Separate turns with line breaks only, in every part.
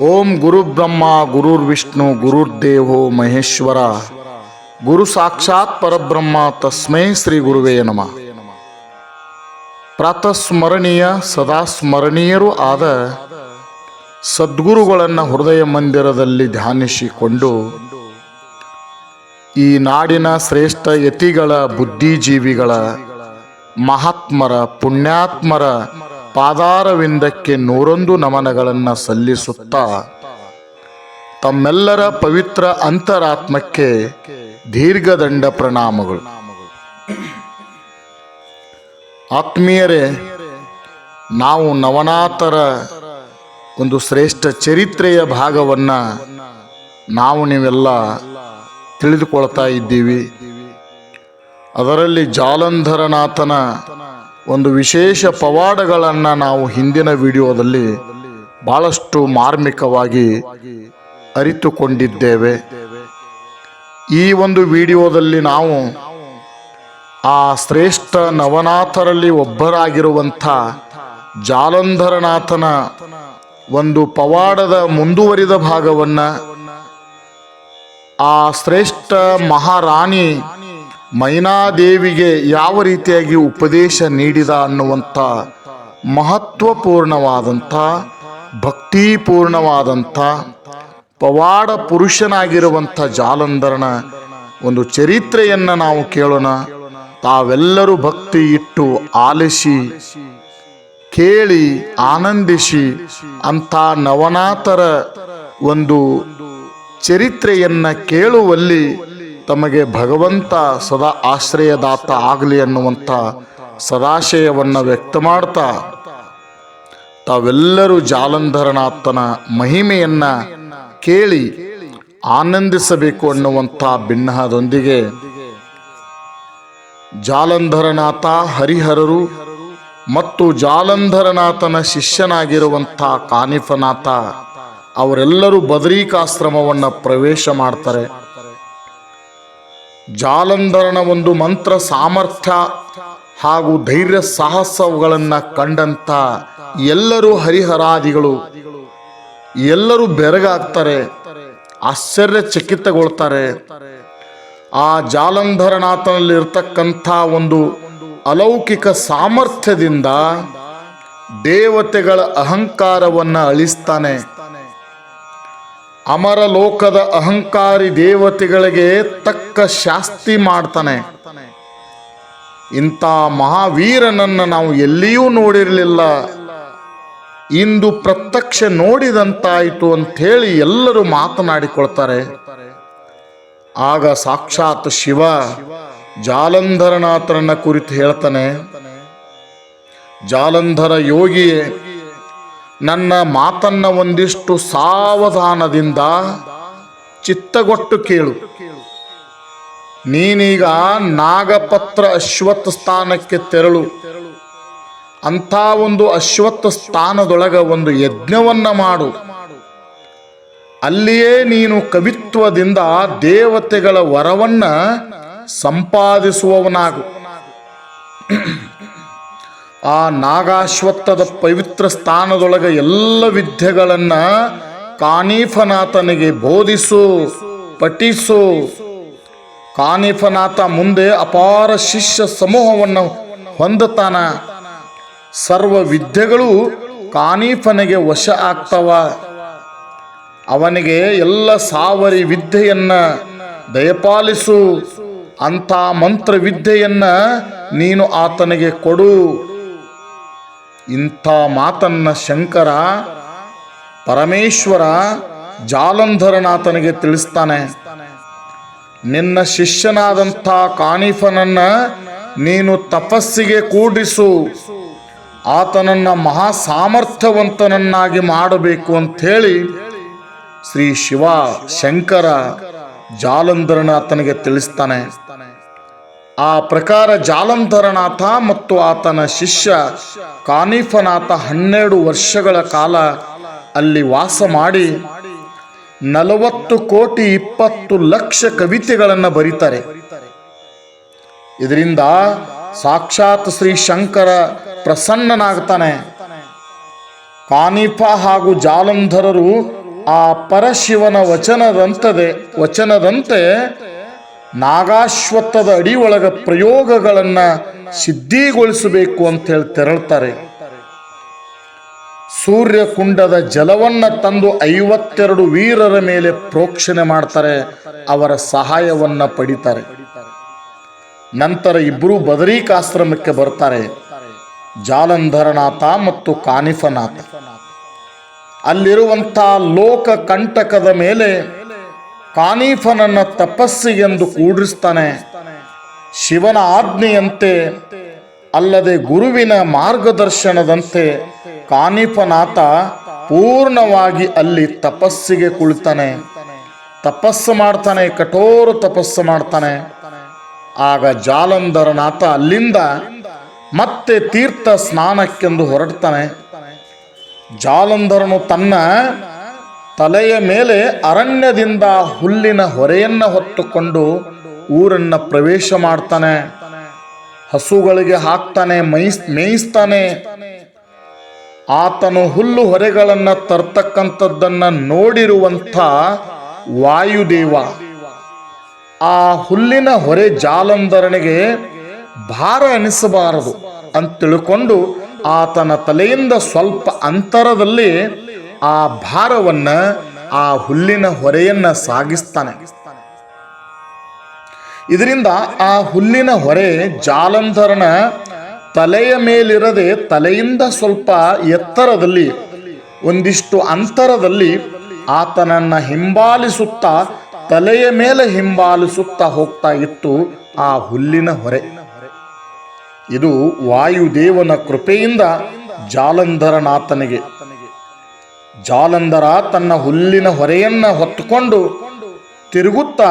ಓಂ ಗುರು ಬ್ರಹ್ಮ ಗುರುರ್ ವಿಷ್ಣು ಗುರುರ್ದೇವೋ ಮಹೇಶ್ವರ. ಗುರು ಸಾಕ್ಷಾತ್ ಪರಬ್ರಹ್ಮ ತಸ್ಮೈ ಶ್ರೀ ಗುರುವೇ ನಮಃ. ಪ್ರಾತಸ್ಮರಣೀಯ ಸದಾ ಸ್ಮರಣೀಯರು ಆದ ಸದ್ಗುರುಗಳನ್ನು ಹೃದಯ ಮಂದಿರದಲ್ಲಿ ಧ್ಯಾನಿಸಿಕೊಂಡು ಈ ನಾಡಿನ ಶ್ರೇಷ್ಠ ಯತಿಗಳ ಬುದ್ಧಿಜೀವಿಗಳ ಮಹಾತ್ಮರ ಪುಣ್ಯಾತ್ಮರ ಪಾದಾರವಿಂದಕ್ಕೆ ನೂರೊಂದು ನಮನಗಳನ್ನು ಸಲ್ಲಿಸುತ್ತಾ ತಮ್ಮೆಲ್ಲರ ಪವಿತ್ರ ಅಂತರಾತ್ಮಕ್ಕೆ ದೀರ್ಘದಂಡ ಪ್ರಣಾಮಗಳು. ಆತ್ಮೀಯರೇ, ನಾವು ನವನಾಥರ ಒಂದು ಶ್ರೇಷ್ಠ ಚರಿತ್ರೆಯ ಭಾಗವನ್ನು ನಾವು ನೀವೆಲ್ಲ ತಿಳಿದುಕೊಳ್ತಾ ಇದ್ದೀವಿ. ಅದರಲ್ಲಿ ಜಾಲಂಧರನಾಥನ ಒಂದು ವಿಶೇಷ ಪವಾಡಗಳನ್ನು ನಾವು ಹಿಂದಿನ ವಿಡಿಯೋದಲ್ಲಿ ಬಹಳಷ್ಟು ಮಾರ್ಮಿಕವಾಗಿ ಅರಿತುಕೊಂಡಿದ್ದೇವೆ. ಈ ಒಂದು ವಿಡಿಯೋದಲ್ಲಿ ನಾವು ಆ ಶ್ರೇಷ್ಠ ನವನಾಥರಲ್ಲಿ ಒಬ್ಬರಾಗಿರುವಂಥ ಜಾಲಂಧರನಾಥನ ಒಂದು ಪವಾಡದ ಮುಂದುವರಿದ ಭಾಗವನ್ನು ಆ ಶ್ರೇಷ್ಠ ಮಹಾರಾಣಿ ಮೈನಾದೇವಿಗೆ ಯಾವ ರೀತಿಯಾಗಿ ಉಪದೇಶ ನೀಡಿದ ಅನ್ನುವಂಥ ಮಹತ್ವಪೂರ್ಣವಾದಂಥ, ಭಕ್ತಿಪೂರ್ಣವಾದಂಥ, ಪವಾಡ ಪುರುಷನಾಗಿರುವಂಥ ಜಾಲಂಧರನ ಒಂದು ಚರಿತ್ರೆಯನ್ನು ನಾವು ಕೇಳೋಣ. ತಾವೆಲ್ಲರೂ ಭಕ್ತಿ ಇಟ್ಟು ಆಲಿಸಿ, ಕೇಳಿ, ಆನಂದಿಸಿ ಅಂಥ ನವನಾಥರ ಒಂದು ಚರಿತ್ರೆಯನ್ನು ಕೇಳುವಲ್ಲಿ ತಮಗೆ ಭಗವಂತ ಸದಾ ಆಶ್ರಯದಾತ ಆಗಲಿ ಅನ್ನುವಂಥ ಸದಾಶಯವನ್ನು ವ್ಯಕ್ತ ಮಾಡ್ತಾ, ತಾವೆಲ್ಲರೂ ಜಾಲಂಧರನಾಥನ ಮಹಿಮೆಯನ್ನು ಕೇಳಿ ಆನಂದಿಸಬೇಕು ಅನ್ನುವಂಥ ಭಿನ್ನಹದೊಂದಿಗೆ ಜಾಲಂಧರನಾಥ ಹರಿಹರರು ಮತ್ತು ಜಾಲಂಧರನಾಥನ ಶಿಷ್ಯನಾಗಿರುವಂಥ ಕಾನಿಫನಾಥ ಅವರೆಲ್ಲರೂ ಬದರಿಕಾಶ್ರಮವನ್ನು ಪ್ರವೇಶ ಮಾಡ್ತಾರೆ. ಜಾಲಂಧರನ ಒಂದು ಮಂತ್ರ ಸಾಮರ್ಥ್ಯ ಹಾಗೂ ಧೈರ್ಯ ಸಾಹಸಗಳನ್ನು ಕಂಡಂತ ಎಲ್ಲರೂ ಹರಿಹರಾದಿಗಳು. ಎಲ್ಲರೂ ಬೆರಗಾಗ್ತಾರೆ, ಆಶ್ಚರ್ಯಚಕಿತಗೊಳ್ತಾರೆ. ಆ ಜಾಲಂಧರನಾಥನಲ್ಲಿರ್ತಕ್ಕಂಥ ಒಂದು ಅಲೌಕಿಕ ಸಾಮರ್ಥ್ಯದಿಂದ ದೇವತೆಗಳ ಅಹಂಕಾರವನ್ನು ಅಳಿಸ್ತಾನೆ. ಅಮರ ಲೋಕದ ಅಹಂಕಾರಿ ದೇವತೆಗಳಿಗೆ ತಕ್ಕ ಶಾಸ್ತಿ ಮಾಡ್ತಾನೆ. ಇಂಥ ಮಹಾವೀರನನ್ನು ನಾವು ಎಲ್ಲಿಯೂ ನೋಡಿರಲಿಲ್ಲ. ಇಂದು ಪ್ರತ್ಯಕ್ಷ ನೋಡಿದಂತಾಯಿತು ಅಂಥೇಳಿ ಎಲ್ಲರೂ ಮಾತನಾಡಿಕೊಳ್ತಾರೆ. ಆಗ ಸಾಕ್ಷಾತ್ ಶಿವ ಜಾಲಂಧರನಾಥರನ್ನ ಕುರಿತು ಹೇಳ್ತಾನೆ. ಜಾಲಂಧರ ಯೋಗಿಯೇ ನನ್ನ ಮಾತನ್ನ ಒಂದಿಷ್ಟು ಸಾವಧಾನದಿಂದ ಚಿತ್ತಗೊಟ್ಟು ಕೇಳು. ನೀನೀಗ ನಾಗಪತ್ರ ಅಶ್ವತ್ಥ ಸ್ಥಾನಕ್ಕೆ ತೆರಳು. ಅಂಥ ಒಂದು ಅಶ್ವತ್ಥ ಸ್ಥಾನದೊಳಗ ಒಂದು ಯಜ್ಞವನ್ನ ಮಾಡು. ಅಲ್ಲಿಯೇ ನೀನು ಕವಿತ್ವದಿಂದ ದೇವತೆಗಳ ವರವನ್ನ ಸಂಪಾದಿಸುವವನಾಗು. ಆ ನಾಗಾಶ್ವತ್ಥದ ಪವಿತ್ರ ಸ್ಥಾನದೊಳಗೆ ಎಲ್ಲ ವಿದ್ಯೆಗಳನ್ನು ಕಾನೀಫನಾಥನಿಗೆ ಬೋಧಿಸು, ಪಠಿಸು. ಕಾನೀಫನಾಥ ಮುಂದೆ ಅಪಾರ ಶಿಷ್ಯ ಸಮೂಹವನ್ನು ಹೊಂದುತ್ತಾನ. ಸರ್ವ ವಿದ್ಯೆಗಳು ಕಾನೀಫನಿಗೆ ವಶ ಆಗ್ತವ. ಅವನಿಗೆ ಎಲ್ಲ ಸಾವರಿ ವಿದ್ಯೆಯನ್ನು ದಯಪಾಲಿಸು. ಅಂಥ ಮಂತ್ರ ವಿದ್ಯೆಯನ್ನು ನೀನು ಆತನಿಗೆ ಕೊಡು. ಇಂಥ ಮಾತನ್ನ ಶಂಕರ ಪರಮೇಶ್ವರ ಜಾಲಂಧರನಾಥನಿಗೆ ತಿಳಿಸ್ತಾನೆ. ನಿನ್ನ ಶಿಷ್ಯನಾದಂಥ ಕಾನಿಫನನ್ನ ನೀನು ತಪಸ್ಸಿಗೆ ಕೂಡಿಸು. ಆತನನ್ನ ಮಹಾ ಸಾಮರ್ಥ್ಯವಂತನನ್ನಾಗಿ ಮಾಡಬೇಕು ಅಂಥೇಳಿ ಶ್ರೀ ಶಿವ ಶಂಕರ ಜಾಲಂಧರನಾಥನಿಗೆ ತಿಳಿಸ್ತಾನೆ. ಆ ಪ್ರಕಾರ ಜಾಲಂಧರನಾಥ ಮತ್ತು ಆತನ ಶಿಷ್ಯ ಕಾನಿಫನಾಥ ಹನ್ನೆರಡು ವರ್ಷಗಳ ಕಾಲ ಅಲ್ಲಿ ವಾಸ ಮಾಡಿ ನಲವತ್ತು ಕೋಟಿ ಇಪ್ಪತ್ತು ಲಕ್ಷ ಕವಿತೆಗಳನ್ನು ಬರೀತಾರೆ. ಇದರಿಂದ ಸಾಕ್ಷಾತ್ ಶ್ರೀ ಶಂಕರ ಪ್ರಸನ್ನನಾಗ್ತಾನೆ. ಕಾನಿಫ ಹಾಗೂ ಜಾಲಂಧರರು ಆ ಪರಶಿವನ ವಚನದಂತದೆ ವಚನದಂತೆ ನಾಗಾಶ್ವತ್ಥದ ಅಡಿಯೊಳಗ ಪ್ರಯೋಗಗಳನ್ನು ಸಿದ್ಧಿಗೊಳಿಸಬೇಕು ಅಂತ ಹೇಳಿ ತೆರಳ್ತಾರೆ. ಸೂರ್ಯಕುಂಡದ ಜಲವನ್ನ ತಂದು ಐವತ್ತೆರಡು ವೀರರ ಮೇಲೆ ಪ್ರೋಕ್ಷಣೆ ಮಾಡ್ತಾರೆ, ಅವರ ಸಹಾಯವನ್ನ ಪಡಿತಾರೆ. ನಂತರ ಇಬ್ಬರು ಬದರೀಕಾಶ್ರಮಕ್ಕೆ ಬರ್ತಾರೆ, ಜಾಲಂಧರನಾಥ ಮತ್ತು ಕಾನಿಫನಾಥ. ಅಲ್ಲಿರುವಂಥ ಲೋಕ ಕಂಟಕದ ಮೇಲೆ ಕಾನೀಫನನ್ನ ತಪಸ್ಸಿಗೆಂದು ಕೂಡಿಸ್ತಾನೆ. ಶಿವನ ಆಜ್ಞೆಯಂತೆ ಅಲ್ಲದೆ ಗುರುವಿನ ಮಾರ್ಗದರ್ಶನದಂತೆ ಕಾನೀಫನಾಥ ಪೂರ್ಣವಾಗಿ ಅಲ್ಲಿ ತಪಸ್ಸಿಗೆ ಕುಳಿತಾನೆ. ತಪಸ್ಸು ಮಾಡ್ತಾನೆ, ಕಠೋರ ತಪಸ್ಸು ಮಾಡ್ತಾನೆ. ಆಗ ಜಾಲಂಧರನಾಥ ಅಲ್ಲಿಂದ ಮತ್ತೆ ತೀರ್ಥ ಸ್ನಾನಕ್ಕೆಂದು ಹೊರಡ್ತಾನೆ. ಜಾಲಂಧರನು ತನ್ನ ತಲೆಯ ಮೇಲೆ ಅರಣ್ಯದಿಂದ ಹುಲ್ಲಿನ ಹೊರೆಯನ್ನು ಹೊತ್ತುಕೊಂಡು ಊರನ್ನ ಪ್ರವೇಶ ಮಾಡ್ತಾನೆ. ಹಸುಗಳಿಗೆ ಹಾಕ್ತಾನೆ ಮೈಸ್ ಮೇಯಿಸ್ತಾನೆ. ಆತನು ಹುಲ್ಲು ಹೊರೆಗಳನ್ನ ತರ್ತಕ್ಕಂಥದ್ದನ್ನು ನೋಡಿರುವಂಥ ವಾಯುದೇವ. ಆ ಹುಲ್ಲಿನ ಹೊರೆ ಜಾಲಂದರಣೆಗೆ ಭಾರ ಅನಿಸಬಾರದು ಅಂತ ತಿಳ್ಕೊಂಡು ಆತನ ತಲೆಯಿಂದ ಸ್ವಲ್ಪ ಅಂತರದಲ್ಲಿ ಆ ಭಾರವನ್ನ ಆ ಹುಲ್ಲಿನ ಹೊರೆಯನ್ನ ಸಾಗಿಸ್ತಾನೆ. ಇದರಿಂದ ಆ ಹುಲ್ಲಿನ ಹೊರೆ ಜಾಲಂಧರನ ತಲೆಯ ಮೇಲಿರದೆ ತಲೆಯಿಂದ ಸ್ವಲ್ಪ ಎತ್ತರದಲ್ಲಿ, ಒಂದಿಷ್ಟು ಅಂತರದಲ್ಲಿ ಆತನನ್ನ ಹಿಂಬಾಲಿಸುತ್ತಾ ತಲೆಯ ಮೇಲೆ ಹಿಂಬಾಲಿಸುತ್ತಾ ಹೋಗ್ತಾ ಇತ್ತು ಆ ಹುಲ್ಲಿನ ಹೊರೆ. ಇದು ವಾಯುದೇವನ ಕೃಪೆಯಿಂದ ಜಾಲಂಧರನಾಥನಿಗೆ ಜಾಲಂಧರ ತನ್ನ ಹುಲ್ಲಿನ ಹೊರೆಯನ್ನ ಹೊತ್ತುಕೊಂಡು ತಿರುಗುತ್ತಾ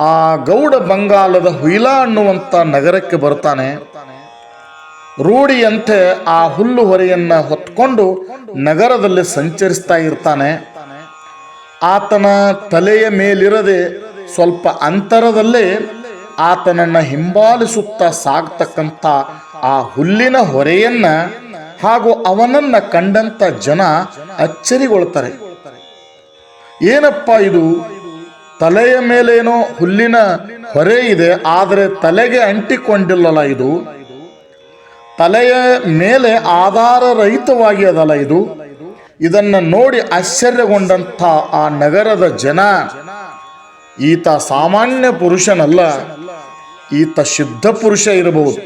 ಆ ಗೌಡ ಬಂಗಾಲದ ಹುಯಿಲ ಅನ್ನುವಂಥ ನಗರಕ್ಕೆ ಬರ್ತಾನೆ ರೂಢಿಯಂತೆ ಆ ಹುಲ್ಲು ಹೊರೆಯನ್ನ ಹೊತ್ಕೊಂಡು ನಗರದಲ್ಲಿ ಸಂಚರಿಸ್ತಾ ಇರ್ತಾನೆ. ಆತನ ತಲೆಯ ಮೇಲಿರದೆ ಸ್ವಲ್ಪ ಅಂತರದಲ್ಲೇ ಆತನನ್ನ ಹಿಂಬಾಲಿಸುತ್ತಾ ಸಾಗ್ತಕ್ಕಂಥ ಆ ಹುಲ್ಲಿನ ಹೊರೆಯನ್ನ ಹಾಗೂ ಅವನನ್ನ ಕಂಡಂತ ಜನ ಅಚ್ಚರಿಗೊಳ್ತಾರೆ. ಏನಪ್ಪ ಇದು? ತಲೆಯ ಮೇಲೇನೋ ಹುಲ್ಲಿನ ಹೊರೆ ಇದೆ, ಆದರೆ ತಲೆಗೆ ಅಂಟಿಕೊಂಡಿಲ್ಲಲ್ಲ ಇದು? ತಲೆಯ ಮೇಲೆ ಆಧಾರ ರಹಿತವಾಗಿ ಅದಲ್ಲ ಇದು? ಇದನ್ನ ನೋಡಿ ಆಶ್ಚರ್ಯಗೊಂಡಂಥ ಆ ನಗರದ ಜನ. ಈತ ಸಾಮಾನ್ಯ ಪುರುಷನಲ್ಲ, ಈತ ಶುದ್ಧ ಪುರುಷ ಇರಬಹುದು.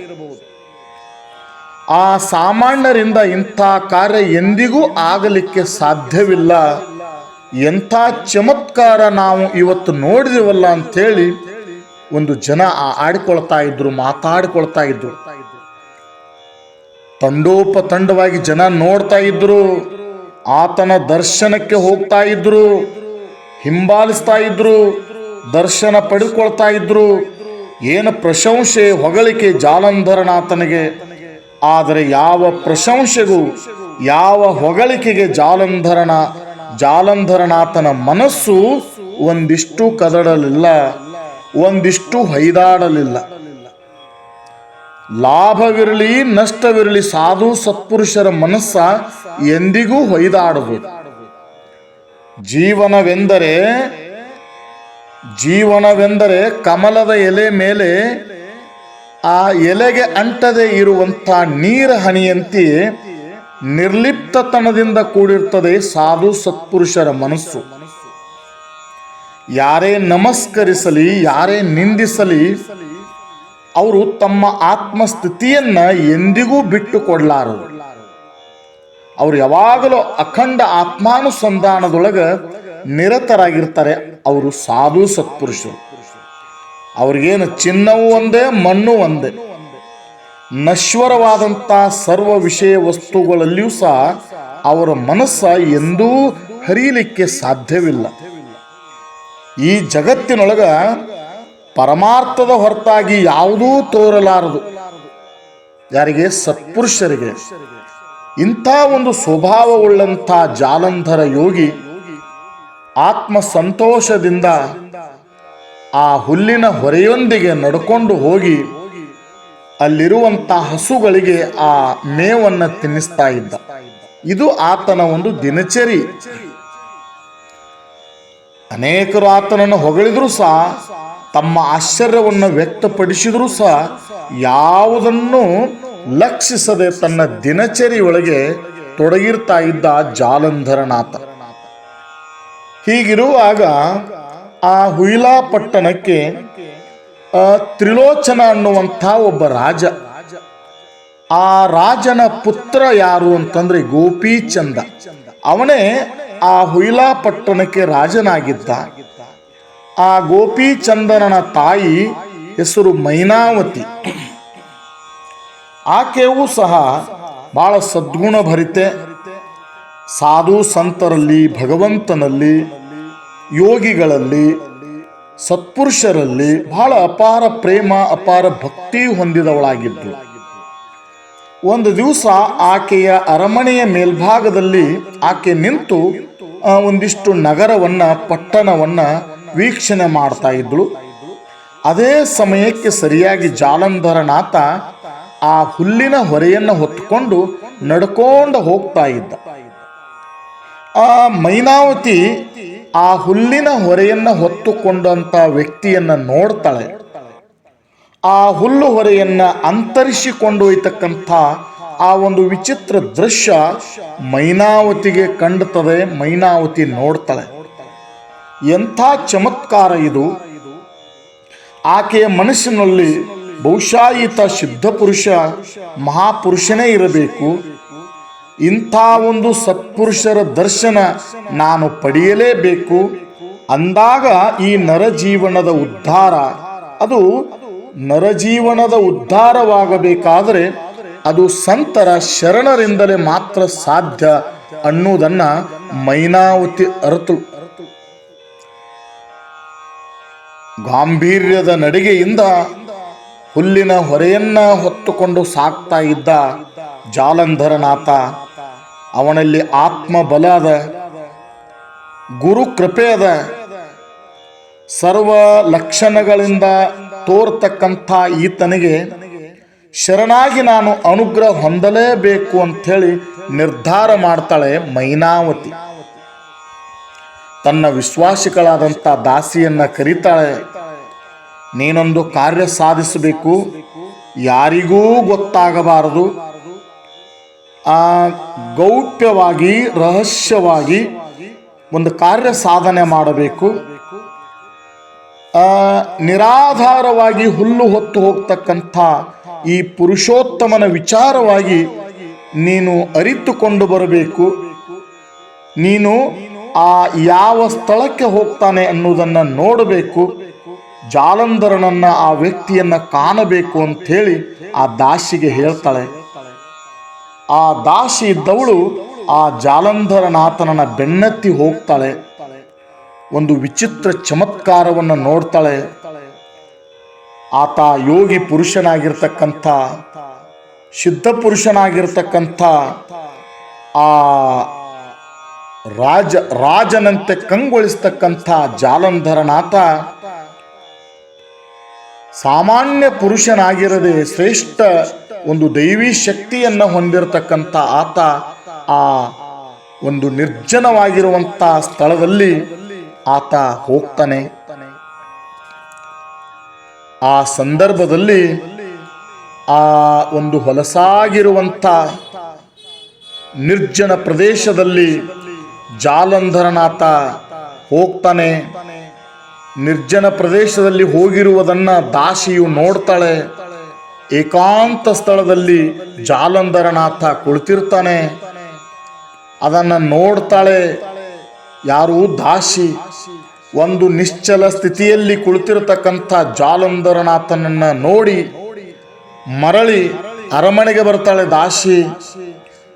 ಆ ಸಾಮಾನ್ಯರಿಂದ ಇಂಥ ಕಾರ್ಯ ಎಂದಿಗೂ ಆಗಲಿಕ್ಕೆ ಸಾಧ್ಯವಿಲ್ಲ. ಎಂಥ ಚಮತ್ಕಾರ ನಾವು ಇವತ್ತು ನೋಡಿದೆವಲ್ಲ ಅಂಥೇಳಿ ಒಂದು ಜನ ಆಡಿಕೊಳ್ತಾ ಇದ್ರು, ಮಾತಾಡಿಕೊಳ್ತಾ ಇದ್ರು. ತಂಡೋಪತಂಡವಾಗಿ ಜನ ನೋಡ್ತಾ ಇದ್ರು, ಆತನ ದರ್ಶನಕ್ಕೆ ಹೋಗ್ತಾ ಇದ್ರು, ಹಿಂಬಾಲಿಸ್ತಾ ಇದ್ರು, ದರ್ಶನ ಪಡೆದುಕೊಳ್ತಾ ಇದ್ರು. ಏನು ಪ್ರಶಂಸೆ ಹೊಗಳಿಕೆ ಜಾಲಂಧರನಾಥನಿಗೆ. ಆದರೆ ಯಾವ ಪ್ರಶಂಸೆಗೂ, ಯಾವ ಹೊಗಳಿಕೆಗೆ ಜಾಲಂಧರನ ಜಾಲಂಧರನಾಥನ ಮನಸ್ಸು ಒಂದಿಷ್ಟು ಕದಡಲಿಲ್ಲ, ಒಂದಿಷ್ಟು ಹೈದಾಡಲಿಲ್ಲ. ಲಾಭವಿರಲಿ, ನಷ್ಟವಿರಲಿ ಸಾಧು ಸತ್ಪುರುಷರ ಮನಸ್ಸ ಎಂದಿಗೂ ಹೊಯ್ದಾಡದು ಜೀವನವೆಂದರೆ ಜೀವನವೆಂದರೆ ಕಮಲದ ಎಲೆ ಮೇಲೆ ಆ ಎಲೆಗೆ ಅಂಟದೆ ಇರುವಂಥ ನೀರ ಹನಿಯಂತೆ ನಿರ್ಲಿಪ್ತತನದಿಂದ ಕೂಡಿರ್ತದೆ ಸಾಧು ಸತ್ಪುರುಷರ ಮನಸ್ಸು. ಯಾರೇ ನಮಸ್ಕರಿಸಲಿ, ಯಾರೇ ನಿಂದಿಸಲಿ, ಅವರು ತಮ್ಮ ಆತ್ಮಸ್ಥಿತಿಯನ್ನ ಎಂದಿಗೂ ಬಿಟ್ಟು ಕೊಡಲಾರರು ಅವರು ಯಾವಾಗಲೂ ಅಖಂಡ ಆತ್ಮಾನುಸಂಧಾನದೊಳಗ ನಿರತರಾಗಿರ್ತಾರೆ ಅವರು ಸಾಧು ಸತ್ಪುರುಷರು. ಅವ್ರಿಗೇನು ಚಿನ್ನವೂ ಒಂದೇ, ಮಣ್ಣು ಒಂದೇ. ನಶ್ವರವಾದಂಥ ಸರ್ವ ವಿಷಯ ವಸ್ತುಗಳಲ್ಲಿಯೂ ಸಹ ಅವರ ಮನಸ್ಸ ಎಂದೂ ಹರಿಯಲಿಕ್ಕೆ ಸಾಧ್ಯವಿಲ್ಲ. ಈ ಜಗತ್ತಿನೊಳಗ ಪರಮಾರ್ಥದ ಹೊರತಾಗಿ ಯಾವುದೂ ತೋರಲಾರದು. ಯಾರಿಗೆ? ಸತ್ಪುರುಷರಿಗೆ. ಇಂಥ ಒಂದು ಸ್ವಭಾವವುಳ್ಳಂಥ ಜಾಲಂಧರ ಯೋಗಿ ಆತ್ಮ ಸಂತೋಷದಿಂದ ಆ ಹುಲ್ಲಿನ ಹೊರೆಯೊಂದಿಗೆ ನಡ್ಕೊಂಡು ಹೋಗಿ ಅಲ್ಲಿರುವಂಥ ಹಸುಗಳಿಗೆ ಆ ಮೇವನ್ನು ತಿನ್ನಿಸ್ತಾ ಇದ್ದ. ಇದು ಆತನ ಒಂದು ದಿನಚರಿ. ಅನೇಕರು ಆತನನ್ನು ಹೊಗಳಿದ್ರು ಸಹ, ತಮ್ಮ ಆಶ್ಚರ್ಯವನ್ನು ವ್ಯಕ್ತಪಡಿಸಿದರೂ ಸಹ, ಯಾವುದನ್ನು ಲಕ್ಷಿಸದೆ ತನ್ನ ದಿನಚರಿಯೊಳಗೆ ತೊಡಗಿರ್ತಾ ಇದ್ದ ಜಾಲಂಧರನಾಥ. ಹೀಗಿರುವಾಗ ಆ ಹುಯಿಲಾ ಪಟ್ಟಣಕ್ಕೆ ತ್ರಿಲೋಚನ ಅನ್ನುವಂಥ ಒಬ್ಬ ರಾಜ. ಆ ರಾಜನ ಪುತ್ರ ಯಾರು ಅಂತಂದ್ರೆ ಗೋಪೀಚಂದ. ಅವನೇ ಆ ಹುಯಿಲಾ ಪಟ್ಟಣಕ್ಕೆ ರಾಜನಾಗಿದ್ದ. ಆ ಗೋಪಿಚಂದನನ ತಾಯಿ ಹೆಸರು ಮೈನಾವತಿ. ಆಕೆಯೂ ಸಹ ಬಹಳ ಸದ್ಗುಣ ಭರಿತೆ. ಸಾಧು ಸಂತರಲ್ಲಿ, ಭಗವಂತನಲ್ಲಿ ಯೋಗಿಗಳಲ್ಲಿ, ಸತ್ಪುರುಷರಲ್ಲಿ ಬಹಳ ಅಪಾರ ಪ್ರೇಮ, ಅಪಾರ ಭಕ್ತಿ ಹೊಂದಿದವಳಾಗಿದ್ದು. ಒಂದು ದಿವಸ ಆಕೆಯ ಅರಮನೆಯ ಮೇಲ್ಭಾಗದಲ್ಲಿ ಆಕೆ ನಿಂತು ಒಂದಿಷ್ಟು ನಗರವನ್ನ, ಪಟ್ಟಣವನ್ನ ವೀಕ್ಷಣೆ ಮಾಡ್ತಾ ಇದ್ಳು ಅದೇ ಸಮಯಕ್ಕೆ ಸರಿಯಾಗಿ ಜಾಲಂಧರನಾಥ ಆ ಹುಲ್ಲಿನ ಹೊರೆಯನ್ನು ಹೊತ್ತುಕೊಂಡು ನಡ್ಕೊಂಡು ಹೋಗ್ತಾ ಇದ್ದ. ಆ ಮೈನಾವತಿ ಆ ಹುಲ್ಲಿನ ಹೊರೆಯನ್ನು ಹೊತ್ತುಕೊಂಡಂತ ವ್ಯಕ್ತಿಯನ್ನ ನೋಡ್ತಾಳೆ. ಆ ಹುಲ್ಲು ಹೊರೆಯನ್ನ ಅಂತರಿಸಿಕೊಂಡೊಯ್ತಕ್ಕಂಥ ಆ ಒಂದು ವಿಚಿತ್ರ ದೃಶ್ಯ ಮೈನಾವತಿಗೆ ಕಂಡುತ್ತದೆ ಮೈನಾವತಿ ನೋಡ್ತಾಳೆ. ಎಂಥ ಚಮತ್ಕಾರ ಇದು. ಆಕೆಯ ಮನಸ್ಸಿನಲ್ಲಿ ಬಹುಶಾಯಿತ ಸಿದ್ಧ ಪುರುಷ, ಮಹಾಪುರುಷನೇ ಇರಬೇಕು. ಇಂಥ ಒಂದು ಸತ್ಪುರುಷರ ದರ್ಶನ ನಾನು ಪಡೆಯಲೇಬೇಕು. ಅಂದಾಗ ಈ ನರಜೀವನದ ಉದ್ಧಾರ, ಅದು ನರಜೀವನದ ಉದ್ಧಾರವಾಗಬೇಕಾದರೆ ಅದು ಸಂತರ ಶರಣರಿಂದಲೇ ಮಾತ್ರ ಸಾಧ್ಯ ಅನ್ನುವುದನ್ನ ಮೈನಾವತಿ ಅರತು. ಗಾಂಭೀರ್ಯದ ನಡಿಗೆಯಿಂದ ಹುಲ್ಲಿನ ಹೊರೆಯನ್ನ ಹೊತ್ತುಕೊಂಡು ಸಾಕ್ತಾ ಇದ್ದ ಜಾಲಂಧರನಾಥ ಅವನಲ್ಲಿ ಆತ್ಮಬಲ ಅದ, ಗುರು ಕೃಪೆ ಅದ. ಸರ್ವ ಲಕ್ಷಣಗಳಿಂದ ತೋರ್ತಕ್ಕಂಥ ಈತನಿಗೆ ಶರಣಾಗಿ ನಾನು ಅನುಗ್ರಹ ಹೊಂದಲೇಬೇಕು ಅಂಥೇಳಿ ನಿರ್ಧಾರ ಮಾಡ್ತಾಳೆ ಮೈನಾವತಿ. ತನ್ನ ವಿಶ್ವಾಸಿಗಳಾದಂಥ ದಾಸಿಯನ್ನ ಕರೀತಾಳೆ, ನೀನೊಂದು ಕಾರ್ಯ ಸಾಧಿಸಬೇಕು, ಯಾರಿಗೂ ಗೊತ್ತಾಗಬಾರದು. ಆ ಗೌಪ್ಯವಾಗಿ, ರಹಸ್ಯವಾಗಿ ಒಂದು ಕಾರ್ಯ ಸಾಧನೆ ಮಾಡಬೇಕು. ನಿರಾಧಾರವಾಗಿ ಹುಲ್ಲು ಹೊತ್ತು ಹೋಗ್ತಕ್ಕಂಥ ಈ ಪುರುಷೋತ್ತಮನ ವಿಚಾರವಾಗಿ ನೀನು ಅರಿತುಕೊಂಡು ಬರಬೇಕು. ನೀನು ಆ ಯಾವ ಸ್ಥಳಕ್ಕೆ ಹೋಗ್ತಾನೆ ಅನ್ನೋದನ್ನು ನೋಡಬೇಕು. ಜಾಲಂಧರನನ್ನು ಆ ವ್ಯಕ್ತಿಯನ್ನು ಕಾಣಬೇಕು ಅಂಥೇಳಿ ಆ ದಾಸಿಗೆ ಹೇಳ್ತಾಳೆ. ಆ ದಾಸಿ ಇದ್ದವಳು ಆ ಜಾಲಂಧರನಾಥನನ್ನ ಬೆನ್ನತ್ತಿ ಹೋಗ್ತಾಳೆ. ಒಂದು ವಿಚಿತ್ರ ಚಮತ್ಕಾರವನ್ನು ನೋಡ್ತಾಳೆ. ಆತ ಯೋಗಿ ಪುರುಷನಾಗಿರ್ತಕ್ಕಂಥ, ಸಿದ್ಧ ಪುರುಷನಾಗಿರ್ತಕ್ಕಂಥ, ಆ ರಾಜ, ರಾಜನಂತೆ ಕಂಗೊಳಿಸ್ತಕ್ಕಂಥ ಜಾಲಂಧರನಾಥ ಸಾಮಾನ್ಯ ಪುರುಷನಾಗಿರದೆ ಶ್ರೇಷ್ಠ ಒಂದು ದೈವಿ ಶಕ್ತಿಯನ್ನ ಹೊಂದಿರತಕ್ಕಂಥ ಆತ ಆ ಒಂದು ನಿರ್ಜನವಾಗಿರುವಂತ ಸ್ಥಳದಲ್ಲಿ ಆತ ಹೋಗ್ತಾನೆ. ಆ ಸಂದರ್ಭದಲ್ಲಿ ಆ ಒಂದು ಹೊಲಸಾಗಿರುವಂತ ನಿರ್ಜನ ಪ್ರದೇಶದಲ್ಲಿ ಜಾಲಂಧರನಾಥ ಹೋಗ್ತಾನೆ. ನಿರ್ಜನ ಪ್ರದೇಶದಲ್ಲಿ ಹೋಗಿರುವುದನ್ನ ದಾಸಿಯು ನೋಡ್ತಾಳೆ. ಏಕಾಂತ ಸ್ಥಳದಲ್ಲಿ ಜಾಲಂಧರನಾಥ ಕುಳಿತಿರ್ತಾನೆ. ಅದನ್ನ ನೋಡ್ತಾಳೆ ಯಾರು ದಾಸಿ. ಒಂದು ನಿಶ್ಚಲ ಸ್ಥಿತಿಯಲ್ಲಿ ಕುಳಿತಿರತಕ್ಕಂಥ ಜಾಲಂಧರನಾಥನನ್ನ ನೋಡಿ ಮರಳಿ ಅರಮನೆಗೆ ಬರ್ತಾಳೆ ದಾಸಿ.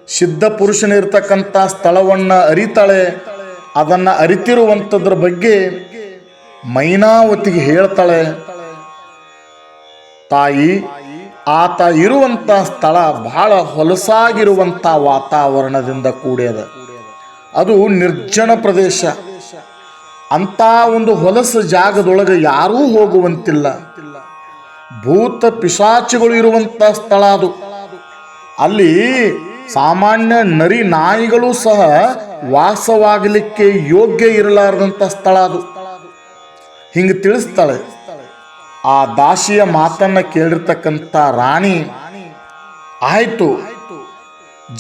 ಸಿದ್ಧ ಪುರುಷನಿರ್ತಕ್ಕಂಥ ಸ್ಥಳವನ್ನ ಅರಿತಾಳೆ. ಅದನ್ನ ಅರಿತಿರುವಂಥದ್ರ ಬಗ್ಗೆ ಮೈನಾವತಿಗೆ ಹೇಳ್ತಾಳೆ. ತಾಯಿ ಆತ ಇರುವಂಥ ಸ್ಥಳ ಬಹಳ ಹೊಲಸಾಗಿರುವಂಥ ವಾತಾವರಣದಿಂದ ಕೂಡ್ಯದ ಅದು ನಿರ್ಜನ ಪ್ರದೇಶ. ಅಂತ ಒಂದು ಹೊಲಸ ಜಾಗದೊಳಗೆ ಯಾರೂ ಹೋಗುವಂತಿಲ್ಲ. ಭೂತ ಪಿಶಾಚಿಗಳು ಇರುವಂತ ಸ್ಥಳ ಅದು. ಅಲ್ಲಿ ಸಾಮಾನ್ಯ ನರಿ ನಾಯಿಗಳು ಸಹ ವಾಸವಾಗಲಿಕ್ಕೆ ಯೋಗ್ಯ ಇರಲಾರದಂತ ಸ್ಥಳ ಅದು. ಹಿಂಗೆ ತಿಳಿಸ್ತಾಳೆ. ಆ ದಾಸಿಯ ಮಾತನ್ನ ಕೇಳಿರ್ತಕ್ಕಂಥ ರಾಣಿ, ಆಯಿತು,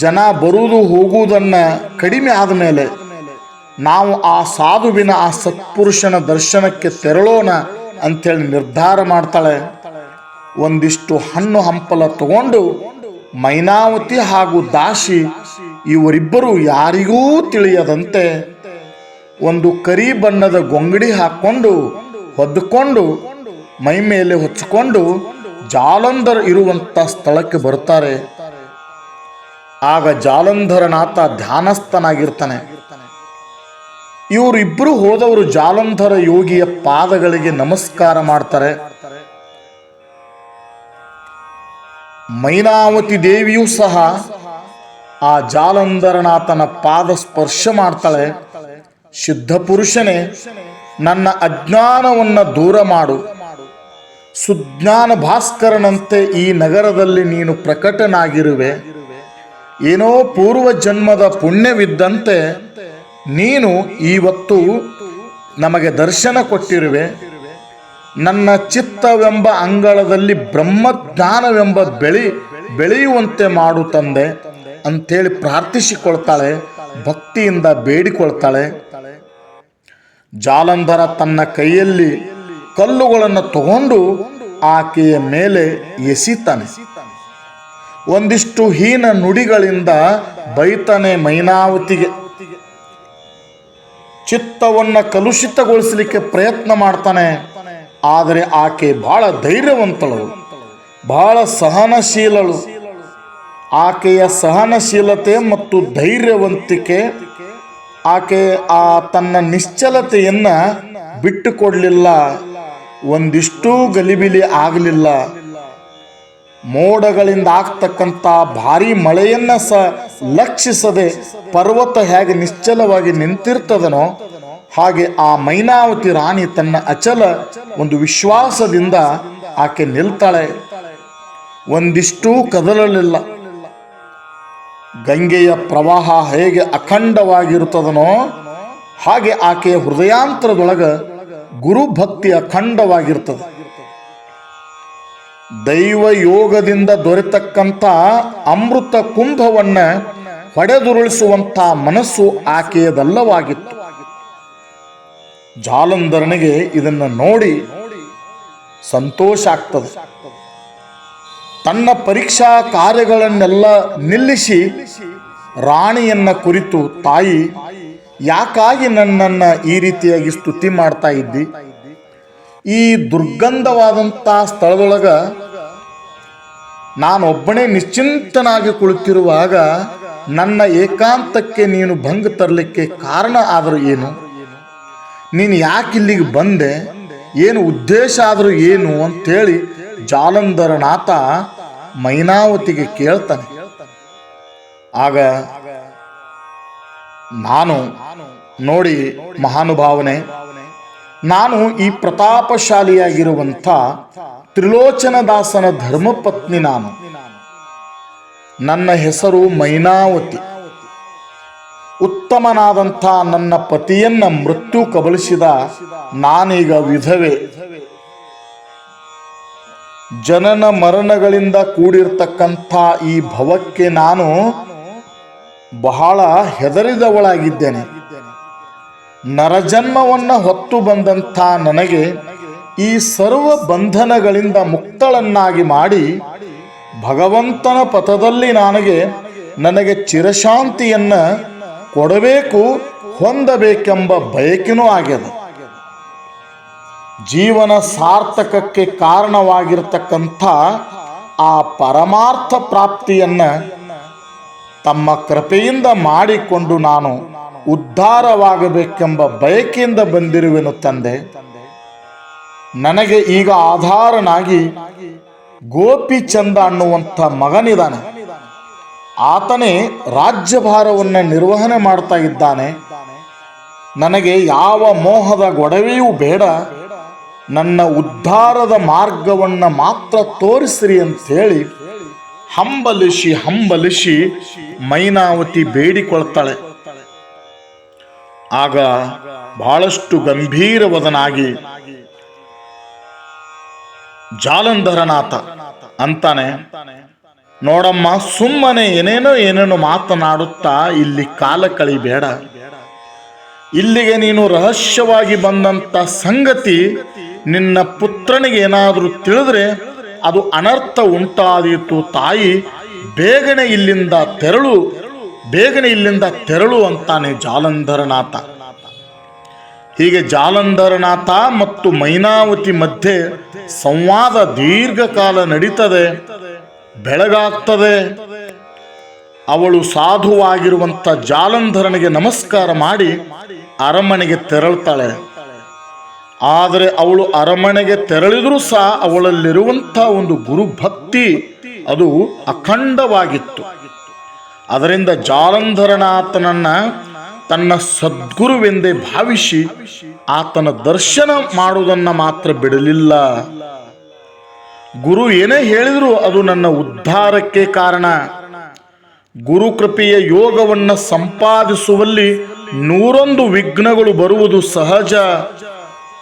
ಜನ ಬರುವುದು ಹೋಗುವುದನ್ನ ಕಡಿಮೆ ಆದಮೇಲೆ ನಾವು ಆ ಸಾಧುವಿನ, ಆ ಸತ್ಪುರುಷನ ದರ್ಶನಕ್ಕೆ ತೆರಳೋಣ ಅಂಥೇಳಿ ನಿರ್ಧಾರ ಮಾಡ್ತಾಳೆ. ಒಂದಿಷ್ಟು ಹಣ್ಣು ಹಂಪಲ ತಗೊಂಡು ಮೈನಾವತಿ ಹಾಗೂ ದಾಸಿ ಇವರಿಬ್ಬರು ಯಾರಿಗೂ ತಿಳಿಯದಂತೆ ಒಂದು ಕರಿ ಬಣ್ಣದ ಗೊಂಗಡಿ ಹಾಕ್ಕೊಂಡು ಹೊದ್ದುಕೊಂಡು ಮೈ ಮೇಲೆ ಹೊಚ್ಚಿಕೊಂಡು ಜಾಲಂಧರ್ ಇರುವಂತ ಸ್ಥಳಕ್ಕೆ ಬರುತ್ತಾರೆ. ಆಗ ಜಾಲಂಧರನಾಥ ಧ್ಯಾನಸ್ಥನಾಗಿರ್ತಾನೆ. ಇವರಿಬ್ಬರು ಹೋದವರು ಜಾಲಂಧರ ಯೋಗಿಯ ಪಾದಗಳಿಗೆ ನಮಸ್ಕಾರ ಮಾಡ್ತಾರೆ. ಮೈನಾವತಿ ದೇವಿಯೂ ಸಹ ಆ ಜಾಲಂಧರನಾಥನ ಪಾದ ಸ್ಪರ್ಶ ಮಾಡ್ತಾಳೆ. ಸಿದ್ಧ ಪುರುಷನೇ, ನನ್ನ ಅಜ್ಞಾನವನ್ನ ದೂರ ಮಾಡು. ಸುಜ್ಞಾನ ಭಾಸ್ಕರನಂತೆ ಈ ನಗರದಲ್ಲಿ ನೀನು ಪ್ರಕಟನಾಗಿರುವೆ. ಏನೋ ಪೂರ್ವ ಜನ್ಮದ ಪುಣ್ಯವಿದ್ದಂತೆ ನೀನು ಇವತ್ತು ನಮಗೆ ದರ್ಶನ ಕೊಟ್ಟಿರುವೆ. ನನ್ನ ಚಿತ್ತವೆಂಬ ಅಂಗಳದಲ್ಲಿ ಬ್ರಹ್ಮಜ್ಞಾನವೆಂಬ ಬೆಳಿ ಬೆಳೆಯುವಂತೆ ಮಾಡು ತಂದೆ ಅಂಥೇಳಿ ಪ್ರಾರ್ಥಿಸಿಕೊಳ್ತಾಳೆ, ಭಕ್ತಿಯಿಂದ ಬೇಡಿಕೊಳ್ತಾಳೆ. ಜಾಲಂಧರ ತನ್ನ ಕೈಯಲ್ಲಿ ಕಲ್ಲುಗಳನ್ನು ತಗೊಂಡು ಆಕೆಯ ಮೇಲೆ ಎಸಿತಾನೆ. ಒಂದಿಷ್ಟು ಹೀನ ನುಡಿಗಳಿಂದ ಬೈತಾನೆ ಮೈನಾವತಿಗೆ. ಚಿತ್ತವನ್ನ ಕಲುಷಿತಗೊಳಿಸಲಿಕ್ಕೆ ಪ್ರಯತ್ನ ಮಾಡ್ತಾನೆ. ಆದರೆ ಆಕೆ ಬಹಳ ಧೈರ್ಯವಂತಳು, ಬಹಳ ಸಹನಶೀಲಳು. ಆಕೆಯ ಸಹನಶೀಲತೆ ಮತ್ತು ಧೈರ್ಯವಂತಿಕೆ ಆಕೆ ಆ ತನ್ನ ನಿಶ್ಚಲತೆಯನ್ನ ಬಿಟ್ಟುಕೊಡ್ಲಿಲ್ಲ. ಒಂದಿಷ್ಟೂ ಗಲಿಬಿಲಿ ಆಗಲಿಲ್ಲ. ಮೋಡಗಳಿಂದ ಆಗ್ತಕ್ಕಂಥ ಭಾರಿ ಮಳೆಯನ್ನ ಸ ಲಕ್ಷಿಸದೆ ಪರ್ವತ ಹೇಗೆ ನಿಶ್ಚಲವಾಗಿ ನಿಂತಿರ್ತದನೋ, ಹಾಗೆ ಆ ಮೈನಾವತಿ ರಾಣಿ ತನ್ನ ಅಚಲ ಒಂದು ವಿಶ್ವಾಸದಿಂದ ಆಕೆ ನಿಲ್ತಾಳೆ. ಒಂದಿಷ್ಟು ಕದಲಲಿಲ್ಲ. ಗಂಗೆಯ ಪ್ರವಾಹ ಹೇಗೆ ಅಖಂಡವಾಗಿರುತ್ತದನೋ, ಹಾಗೆ ಆಕೆಯ ಹೃದಯಾಂತರದೊಳಗ ಗುರುಭಕ್ತಿ ಅಖಂಡವಾಗಿರ್ತದೆ ದೈವ ಯೋಗದಿಂದ ದೊರೆತಕ್ಕಂಥ ಅಮೃತ ಕುಂಭವನ್ನ ಹೊಡೆದುರುಳಿಸುವಂಥ ಮನಸ್ಸು ಆಕೆಯದಲ್ಲವಾಗಿತ್ತು. ಜಾಲಂಧರನಿಗೆ ಇದನ್ನು ನೋಡಿ ಸಂತೋಷ ಆಗ್ತದೆ. ತನ್ನ ಪರೀಕ್ಷಾ ಕಾರ್ಯಗಳನ್ನೆಲ್ಲ ನಿಲ್ಲಿಸಿ ರಾಣಿಯನ್ನ ಕುರಿತು ತಾಯಿ ಯಾಕಾಗಿ ನನ್ನನ್ನು ಈ ರೀತಿಯಾಗಿ ಸ್ತುತಿ ಮಾಡ್ತಾ ಇದ್ದಿ? ಈ ದುರ್ಗಂಧವಾದಂಥ ಸ್ಥಳದೊಳಗ ನಾನೊಬ್ಬನೇ ನಿಶ್ಚಿಂತನಾಗಿ ಕುಳಿತಿರುವಾಗ ನನ್ನ ಏಕಾಂತಕ್ಕೆ ನೀನು ಭಂಗ ತರಲಿಕ್ಕೆ ಕಾರಣ ಆದರೂ ಏನು? ನೀನು ಯಾಕೆ ಇಲ್ಲಿಗೆ ಬಂದೆ? ಏನು ಉದ್ದೇಶ ಆದರೂ ಏನು ಅಂಥೇಳಿ ಜಾಲಂಧರನಾಥ ಮೈನಾವತಿಗೆ ಕೇಳ್ತಾನೆ. ಆಗ ನಾನು ನೋಡಿ ಮಹಾನುಭಾವನೆ. ನಾನು ಈ ಪ್ರತಾಪಶಾಲಿಯಾಗಿರುವಂಥ ತ್ರಿಲೋಚನದಾಸನ ಧರ್ಮಪತ್ನಿ ನಾನು. ನನ್ನ ಹೆಸರು ಮೈನಾವತಿ. ಉತ್ತಮನಾದಂಥ ನನ್ನ ಪತಿಯನ್ನ ಮೃತ್ಯು ಕಬಳಿಸಿದ ನಾನೀಗ ವಿಧವೆ. ಜನನ ಮರಣಗಳಿಂದ ಕೂಡಿರ್ತಕ್ಕಂಥ ಈ ಭವಕ್ಕೆ ನಾನು ಬಹಳ ಹೆದರಿದವಳಾಗಿದ್ದೇನೆ. ನರಜನ್ಮವನ್ನು ಹೊತ್ತು ಬಂದಂಥ ನನಗೆ ಈ ಸರ್ವ ಬಂಧನಗಳಿಂದ ಮುಕ್ತಳನ್ನಾಗಿ ಮಾಡಿ ಭಗವಂತನ ಪಥದಲ್ಲಿ ನನಗೆ ನನಗೆ ಚಿರಶಾಂತಿಯನ್ನು ಕೊಡಬೇಕು, ಹೊಂದಬೇಕೆಂಬ ಬಯಕೆನೂ ಆಗ್ಯದ. ಜೀವನ ಸಾರ್ಥಕಕ್ಕೆ ಕಾರಣವಾಗಿರ್ತಕ್ಕಂಥ ಆ ಪರಮಾರ್ಥ ಪ್ರಾಪ್ತಿಯನ್ನ ತಮ್ಮ ಕೃಪೆಯಿಂದ ಮಾಡಿಕೊಂಡು ನಾನು ಉದ್ಧಾರವಾಗಬೇಕೆಂಬ ಬಯಕೆಯಿಂದ ಬಂದಿರುವೆನು ತಂದೆ. ನನಗೆ ಈಗ ಆಧಾರನಾಗಿ ಗೋಪಿಚಂದ ಅನ್ನುವಂಥ ಮಗನಿದ್ದಾನೆ. ಆತನೇ ರಾಜ್ಯಭಾರವನ್ನು ನಿರ್ವಹಣೆ ಮಾಡ್ತಾ ಇದ್ದಾನೆ. ನನಗೆ ಯಾವ ಮೋಹದ ಗೊಡವೆಯೂ ಬೇಡ. ನನ್ನ ಉದ್ಧಾರದ ಮಾರ್ಗವನ್ನು ಮಾತ್ರ ತೋರಿಸ್ರಿ ಹೇಳಿ ಹಂಬಲಿಸಿ ಹಂಬಲಿಸಿ ಮೈನಾವತಿ ಬೇಡಿಕೊಳ್ತಾಳೆ. ಆಗ ಬಹಳಷ್ಟು ಗಂಭೀರವದನಾಗಿ ಜಾಲಂಧರನಾಥ ಅಂತಾನೆ, ನೋಡಮ್ಮ, ಸುಮ್ಮನೆ ಏನೇನೋ ಏನೇನೋ ಮಾತನಾಡುತ್ತಾ ಇಲ್ಲಿ ಕಾಲ ಕಳಿಬೇಡ. ಇಲ್ಲಿಗೆ ನೀನು ರಹಸ್ಯವಾಗಿ ಬಂದಂತ ಸಂಗತಿ ನಿನ್ನ ಪುತ್ರನಿಗೆ ಏನಾದರೂ ತಿಳಿದ್ರೆ ಅದು ಅನರ್ಥ ಉಂಟಾದೀತು ತಾಯಿ, ಬೇಗನೆ ಇಲ್ಲಿಂದ ತೆರಳು, ಬೇಗನೆ ಇಲ್ಲಿಂದ ತೆರಳು ಅಂತಾನೆ ಜಾಲಂಧರನಾಥ. ಹೀಗೆ ಜಾಲಂಧರನಾಥ ಮತ್ತು ಮೈನಾವತಿ ಮಧ್ಯೆ ಸಂವಾದ ದೀರ್ಘಕಾಲ ನಡೀತದೆ, ಬೆಳಗಾಗ್ತದೆ. ಅವಳು ಸಾಧುವಾಗಿರುವಂಥ ಜಾಲಂಧರನಿಗೆ ನಮಸ್ಕಾರ ಮಾಡಿ ಅರಮನೆಗೆ ತೆರಳ್ತಾಳೆ. ಆದರೆ ಅವಳು ಅರಮನೆಗೆ ತೆರಳಿದರೂ ಸಹ ಅವಳಲ್ಲಿರುವಂಥ ಒಂದು ಗುರುಭಕ್ತಿ ಅದು ಅಖಂಡವಾಗಿತ್ತು. ಅದರಿಂದ ಜಾಲಂಧರನಾಥನನ್ನ ತನ್ನ ಸದ್ಗುರುವೆಂದೇ ಭಾವಿಸಿ ಆತನ ದರ್ಶನ ಮಾಡುವುದನ್ನ ಮಾತ್ರ ಬಿಡಲಿಲ್ಲ. ಗುರು ಏನೇ ಹೇಳಿದರೂ ಅದು ನನ್ನ ಉದ್ಧಾರಕ್ಕೆ ಕಾರಣ. ಗುರು ಕೃಪೆಯ ಯೋಗವನ್ನು ಸಂಪಾದಿಸುವಲ್ಲಿ ನೂರೊಂದು ವಿಘ್ನಗಳು ಬರುವುದು ಸಹಜ.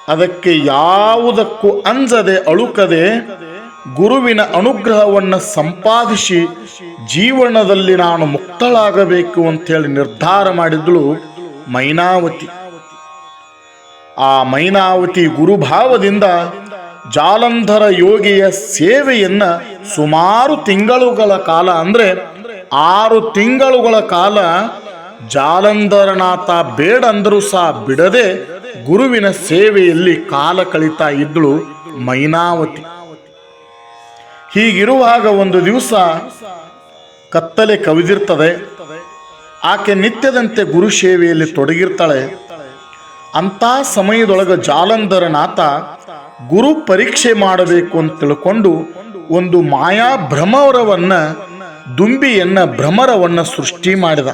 ಅದಕ್ಕೆ ಯಾವುದಕ್ಕೂ ಅಂಜದೆ ಅಳುಕದೆ ಗುರುವಿನ ಅನುಗ್ರಹವನ್ನು ಸಂಪಾದಿಸಿ ಜೀವನದಲ್ಲಿ ನಾನು ಮುಕ್ತಳಾಗಬೇಕು ಅಂತೇಳಿ ನಿರ್ಧಾರ ಮಾಡಿದಳು ಮೈನಾವತಿ. ಆ ಮೈನಾವತಿ ಗುರುಭಾವದಿಂದ ಜಾಲಂಧರ ಯೋಗಿಯ ಸೇವೆಯನ್ನ ಸುಮಾರು ತಿಂಗಳುಗಳ ಕಾಲ, ಅಂದ್ರೆ ಆರು ತಿಂಗಳುಗಳ ಕಾಲ ಜಾಲಂಧರನಾಥ ಬೇಡಂದರೂ ಸಹ ಬಿಡದೆ ಗುರುವಿನ ಸೇವೆಯಲ್ಲಿ ಕಾಲ ಕಳೀತಾ ಇದ್ದಳು ಮೈನಾವತಿ. ಹೀಗಿರುವಾಗ ಒಂದು ದಿವಸ ಕತ್ತಲೆ ಕವಿದಿರ್ತದೆ. ಆಕೆ ನಿತ್ಯದಂತೆ ಗುರು ಸೇವೆಯಲ್ಲಿ ತೊಡಗಿರ್ತಾಳೆ. ಅಂಥ ಸಮಯದೊಳಗೆ ಜಾಲಂಧರನಾಥ ಗುರು ಪರೀಕ್ಷೆ ಮಾಡಬೇಕು ಅಂತ ತಿಳ್ಕೊಂಡು ಒಂದು ಮಾಯಾ ಭ್ರಮರವನ್ನ ದುಂಬಿಯನ್ನ ಭ್ರಮರವನ್ನ ಸೃಷ್ಟಿ ಮಾಡಿದ.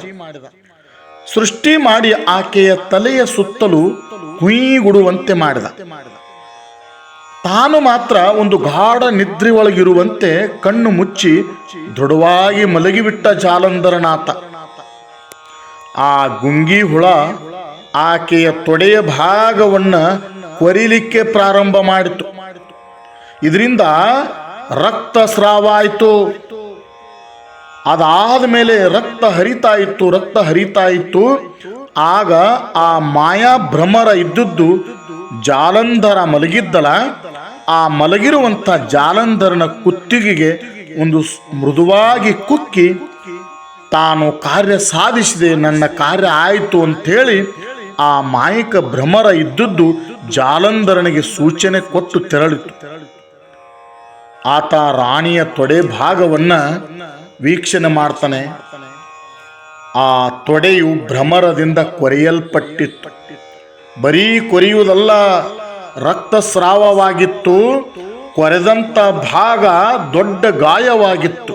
ಸೃಷ್ಟಿ ಮಾಡಿ ಆಕೆಯ ತಲೆಯ ಸುತ್ತಲೂ ಕುಯ್ಗುಡುವಂತೆ ಮಾಡಿದ. ತಾನು ಮಾತ್ರ ಒಂದು ಗಾಢ ನಿದ್ರೆ ಒಳಗಿರುವಂತೆ ಕಣ್ಣು ಮುಚ್ಚಿ ದೃಢವಾಗಿ ಮಲಗಿಬಿಟ್ಟ ಜಾಲಂಧರನಾಥ. ಆ ಗುಂಗಿ ಹುಳ ಆಕೆಯ ತೊಡೆಯ ಭಾಗವನ್ನು ಕೊರಿಲಿಕ್ಕೆ ಪ್ರಾರಂಭ ಮಾಡಿತು. ಇದರಿಂದ ರಕ್ತಸ್ರಾವ ಆಯಿತು. ಅದಾದ ಮೇಲೆ ರಕ್ತ ಹರಿತಾ ಇತ್ತು, ರಕ್ತ ಹರಿತಾ ಇತ್ತು. ಆಗ ಆ ಮಾಯಾ ಭ್ರಮರ ಇದ್ದದ್ದು ಜಾಲಂಧರ ಮಲಗಿದ್ದಲ ಆ ಮಲಗಿರುವಂಥ ಜಾಲಂಧರನ ಕುತ್ತಿಗೆಗೆ ಒಂದು ಮೃದುವಾಗಿ ಕುಕ್ಕಿ, ತಾನು ಕಾರ್ಯ ಸಾಧಿಸಿದೆ, ನನ್ನ ಕಾರ್ಯ ಆಯಿತು ಅಂಥೇಳಿ ಆ ಮಾಯಕ ಭ್ರಮರ ಇದ್ದದ್ದು ಜಾಲಂಧರನಿಗೆ ಸೂಚನೆ ಕೊಟ್ಟು ತೆರಳಿತು. ಆತ ರಾಣಿಯ ತೊಡೆ ಭಾಗವನ್ನ ವೀಕ್ಷಣೆ ಮಾಡ್ತಾನೆ. ಆ ತೊಡೆಯು ಭ್ರಮರದಿಂದ ಕೊರೆಯಲ್ಪಟ್ಟಿತ್ತು. ಬರೀ ಕೊರೆಯುವುದಲ್ಲ, ರಕ್ತಸ್ರಾವವಾಗಿತ್ತು, ಕೊರೆದಂಥ ಭಾಗ ದೊಡ್ಡ ಗಾಯವಾಗಿತ್ತು.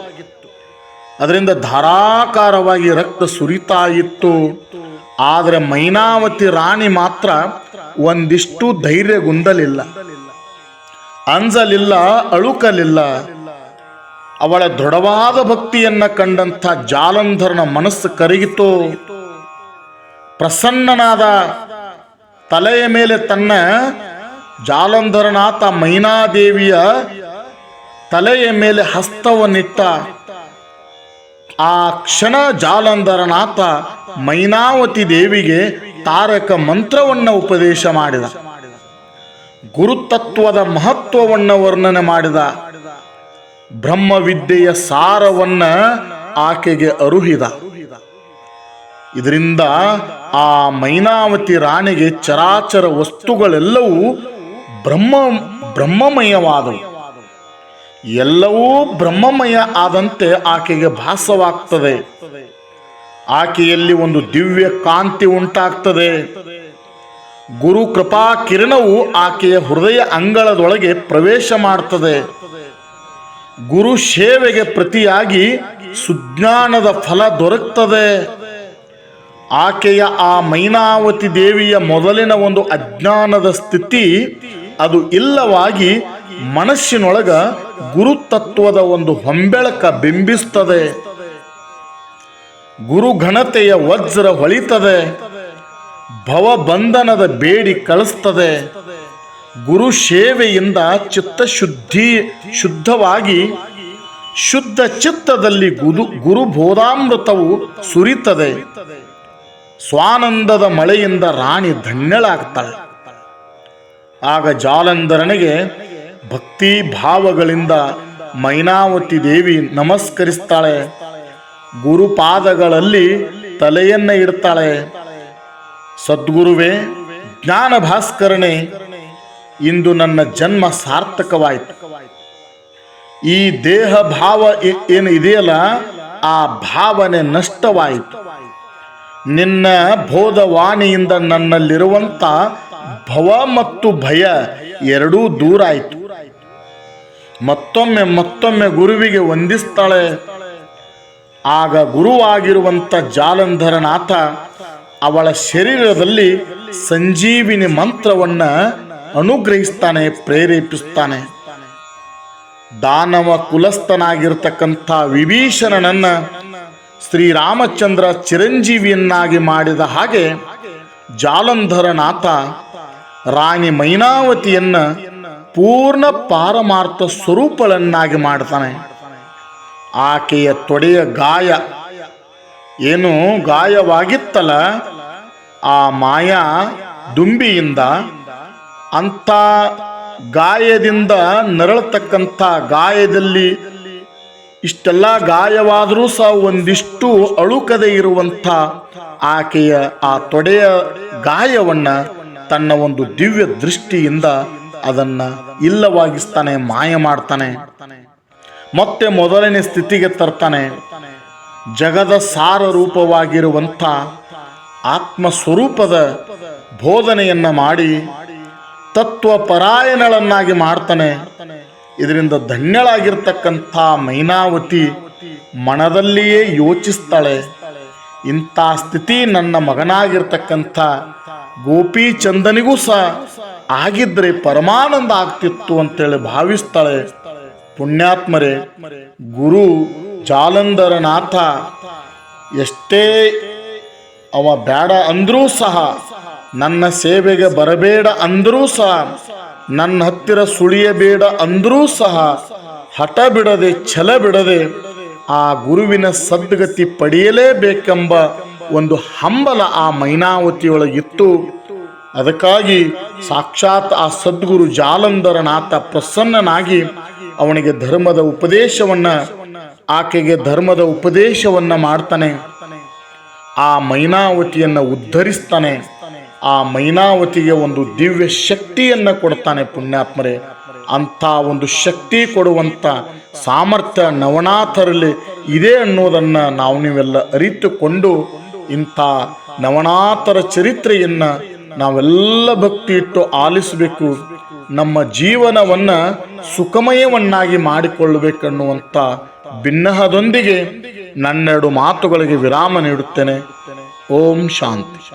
ಅದರಿಂದ ಧಾರಾಕಾರವಾಗಿ ರಕ್ತ ಸುರಿತಾ ಇತ್ತು. ಆದರೆ ಮೈನಾವತಿ ರಾಣಿ ಮಾತ್ರ ಒಂದಿಷ್ಟು ಧೈರ್ಯಗುಂದಲಿಲ್ಲ. ಅಂಜಲಿಲ್ಲ, ಅಳುಕಲಿಲ್ಲ. ಅವಳ ದೃಢವಾದ ಭಕ್ತಿಯನ್ನ ಕಂಡಂಥ ಜಾಲಂಧರನ ಮನಸ್ಸು ಕರಗಿತು. ಪ್ರಸನ್ನನಾದ ತಲೆಯ ಮೇಲೆ ತನ್ನ ಜಾಲಂಧರನಾಥ ಮೈನಾದೇವಿಯ ತಲೆಯ ಮೇಲೆ ಹಸ್ತವನ್ನಿಟ್ಟ ಆ ಕ್ಷಣ ಜಾಲಂಧರನಾಥ ಮೈನಾವತಿ ದೇವಿಗೆ ತಾರಕ ಮಂತ್ರವನ್ನ ಉಪದೇಶ ಮಾಡಿದ. ಗುರುತತ್ವದ ಮಹತ್ವವನ್ನು ವರ್ಣನೆ ಮಾಡಿದ. ಬ್ರಹ್ಮವಿದ್ಯೆಯ ಸಾರವನ್ನ ಆಕೆಗೆ ಅರುಹಿದ. ಇದರಿಂದ ಆ ಮೈನಾವತಿ ರಾಣಿಗೆ ಚರಾಚರ ವಸ್ತುಗಳೆಲ್ಲವೂ ಬ್ರಹ್ಮ, ಬ್ರಹ್ಮಮಯವಾದವು. ಎಲ್ಲವೂ ಬ್ರಹ್ಮಮಯ ಆದಂತೆ ಆಕೆಗೆ ಭಾಸವಾಗ್ತದೆ. ಆಕೆಯಲ್ಲಿ ಒಂದು ದಿವ್ಯ ಕಾಂತಿ ಉಂಟಾಗ್ತದೆ. ಗುರು ಕೃಪಾ ಕಿರಣವು ಆಕೆಯ ಹೃದಯ ಅಂಗಳದೊಳಗೆ ಪ್ರವೇಶ ಮಾಡ್ತದೆ. ಗುರು ಸೇವೆಗೆ ಪ್ರತಿಯಾಗಿ ಸುಜ್ಞಾನದ ಫಲ ದೊರಕ್ತದೆ. ಆಕೆಯ ಆ ಮೈನಾವತಿ ದೇವಿಯ ಮೊದಲಿನ ಒಂದು ಅಜ್ಞಾನದ ಸ್ಥಿತಿ, ಅದು ಇಲ್ಲವಾಗಿ ಮನಸ್ಸಿನೊಳಗ ಗುರುತತ್ವದ ಒಂದು ಹೊಂಬೆಳಕ ಬಿಂಬಿಸ್ತದೆ. ಗುರು ಘನತೆಯ ವಜ್ರ ಹೊಳಿತದೆ. ಭವಬಂಧನದ ಬೇಡಿ ಕಳಿಸ್ತದೆ. ಗುರು ಸೇವೆಯಿಂದ ಚಿತ್ತಶುದ್ಧಿ ಶುದ್ಧವಾಗಿ ಶುದ್ಧ ಚಿತ್ತದಲ್ಲಿ ಗುರು ಬೋಧಾಮೃತವು ಸುರಿತದೆ. ಸ್ವಾನಂದದ ಮಳೆಯಿಂದ ರಾಣಿ ಧನ್ಯಳಾಗ್ತಾಳೆ. ಆಗ ಜಾಲಂಧರನಿಗೆ ಭಕ್ತಿ ಭಾವಗಳಿಂದ ಮೈನಾವತಿ ದೇವಿ ನಮಸ್ಕರಿಸ್ತಾಳೆ. ಗುರುಪಾದಗಳಲ್ಲಿ ತಲೆಯನ್ನ ಇಡ್ತಾಳೆ. ಸದ್ಗುರುವೇ ಜ್ಞಾನ ಭಾಸ್ಕರನೇ ಇಂದು ನನ್ನ ಜನ್ಮ ಸಾರ್ಥಕವಾಯಿತು. ಈ ದೇಹ ಭಾವ ಏನು ಇದೆಯಲ್ಲ, ಆ ಭಾವನೆ ನಷ್ಟವಾಯಿತು. ನಿನ್ನ ಬೋಧವಾಣಿಯಿಂದ ನನ್ನಲ್ಲಿರುವಂತ ಭವ ಮತ್ತು ಭಯ ಎರಡೂ ದೂರ ಆಯಿತು. ಮತ್ತೊಮ್ಮೆ ಮತ್ತೊಮ್ಮೆ ಗುರುವಿಗೆ ವಂದಿಸ್ತಾಳೆ. ಆಗ ಗುರುವಾಗಿರುವಂತ ಜಾಲಂಧರನಾಥ ಅವಳ ಶರೀರದಲ್ಲಿ ಸಂಜೀವಿನಿ ಮಂತ್ರವನ್ನ ಅನುಗ್ರಹಿಸ್ತಾನೆ, ಪ್ರೇರೇಪಿಸ್ತಾನೆ. ದಾನವ ಕುಲಸ್ಥನಾಗಿರ್ತಕ್ಕಂಥ ವಿಭೀಷಣನನ್ನ ಶ್ರೀರಾಮಚಂದ್ರ ಚಿರಂಜೀವಿಯನ್ನಾಗಿ ಮಾಡಿದ ಹಾಗೆ ಜಾಲಂಧರನಾಥ ರಾಣಿ ಮೈನಾವತಿಯನ್ನ ಪೂರ್ಣ ಪಾರಮಾರ್ಥ ಸ್ವರೂಪಳನ್ನಾಗಿ ಮಾಡ್ತಾನೆ. ಆಕೆಯ ತೊಡೆಯ ಗಾಯ ಏನು ಗಾಯವಾಗಿತ್ತಲ್ಲ, ಆ ಮಾಯಾ ದುಂಬಿಯಿಂದ ಅಂಥ ಗಾಯದಿಂದ ನರಳತಕ್ಕಂಥ ಗಾಯದಲ್ಲಿ ಇಷ್ಟೆಲ್ಲ ಗಾಯವಾದರೂ ಸಹ ಒಂದಿಷ್ಟು ಅಳುಕದೆ ಇರುವಂಥ ಆಕೆಯ ಆ ತೊಡೆಯ ಗಾಯವನ್ನ ತನ್ನ ಒಂದು ದಿವ್ಯ ದೃಷ್ಟಿಯಿಂದ ಅದನ್ನ ಇಲ್ಲವಾಗಿಸ್ತಾನೆ, ಮಾಯ ಮಾಡ್ತಾನೆ. ಮತ್ತೆ ಮೊದಲನೇ ಸ್ಥಿತಿಗೆ ತರ್ತಾನೆ. ಜಗದ ಸಾರ ರೂಪವಾಗಿರುವಂಥ ಆತ್ಮ ಸ್ವರೂಪದ ಬೋಧನೆಯನ್ನ ಮಾಡಿ ತತ್ವ ಪರಾಯಣಳನ್ನಾಗಿ ಮಾಡ್ತಾನೆ. ಇದರಿಂದ ಧನ್ಯಳಾಗಿರ್ತಕ್ಕಂಥ ಮೈನಾವತಿ ಮನದಲ್ಲಿಯೇ ಯೋಚಿಸ್ತಾಳೆ. ಇಂಥ ಸ್ಥಿತಿ ನನ್ನ ಮಗನಾಗಿರ್ತಕ್ಕಂಥ ಗೋಪಿಚಂದನಿಗೂ ಸಹ ಆಗಿದ್ರೆ ಪರಮಾನಂದ ಆಗ್ತಿತ್ತು ಅಂತೇಳಿ ಭಾವಿಸ್ತಾಳೆ. ಪುಣ್ಯಾತ್ಮರೇ ಗುರು ಜಾಲಂಧರನಾಥ ಎಷ್ಟೇ ಅವ ಬೇಡ ಅಂದರೂ ಸಹ ನನ್ನ ಸೇವೆಗೆ ಬರಬೇಡ ಅಂದರೂ ಸಹ, ನನ್ನ ಹತ್ತಿರ ಸುಳಿಯಬೇಡ ಅಂದರೂ ಸಹ, ಹಠ ಬಿಡದೆ ಛಲ ಬಿಡದೆ ಆ ಗುರುವಿನ ಸದ್ಗತಿ ಪಡೆಯಲೇಬೇಕೆಂಬ ಒಂದು ಹಂಬಲ ಆ ಮೈನಾವತಿಯೊಳಗಿತ್ತು ಅದಕ್ಕಾಗಿ ಸಾಕ್ಷಾತ್ ಆ ಸದ್ಗುರು ಜಾಲಂಧರನಾಥ ಪ್ರಸನ್ನನಾಗಿ ಅವನಿಗೆ ಧರ್ಮದ ಉಪದೇಶವನ್ನ, ಆಕೆಗೆ ಧರ್ಮದ ಉಪದೇಶವನ್ನ ಮಾಡ್ತಾನೆ. ಆ ಮೈನಾವತಿಯನ್ನ ಉದ್ಧರಿಸ್ತಾನೆ. ಆ ಮೈನಾವತಿಗೆ ಒಂದು ದಿವ್ಯ ಶಕ್ತಿಯನ್ನ ಕೊಡ್ತಾನೆ ಪುಣ್ಯಾತ್ಮರೇ. ಅಂತ ಒಂದು ಶಕ್ತಿ ಕೊಡುವಂತ ಸಾಮರ್ಥ್ಯ ನವನಾಥರಲ್ಲಿ ಇದೆ ಅನ್ನೋದನ್ನು ನಾವು ನೀವೆಲ್ಲ ಅರಿತುಕೊಂಡು ಇಂಥ ನವನಾಥರ ಚರಿತ್ರೆಯನ್ನ ನಾವೆಲ್ಲ ಭಕ್ತಿ ಇಟ್ಟು ಆಲಿಸಬೇಕು. ನಮ್ಮ ಜೀವನವನ್ನ ಸುಖಮಯವನ್ನಾಗಿ ಮಾಡಿಕೊಳ್ಳಬೇಕನ್ನುವಂಥ ಭಿನ್ನಹದೊಂದಿಗೆ ನನ್ನೆರಡು ಮಾತುಗಳಿಗೆ ವಿರಾಮ ನೀಡುತ್ತೇನೆ. ಓಂ ಶಾಂತಿ.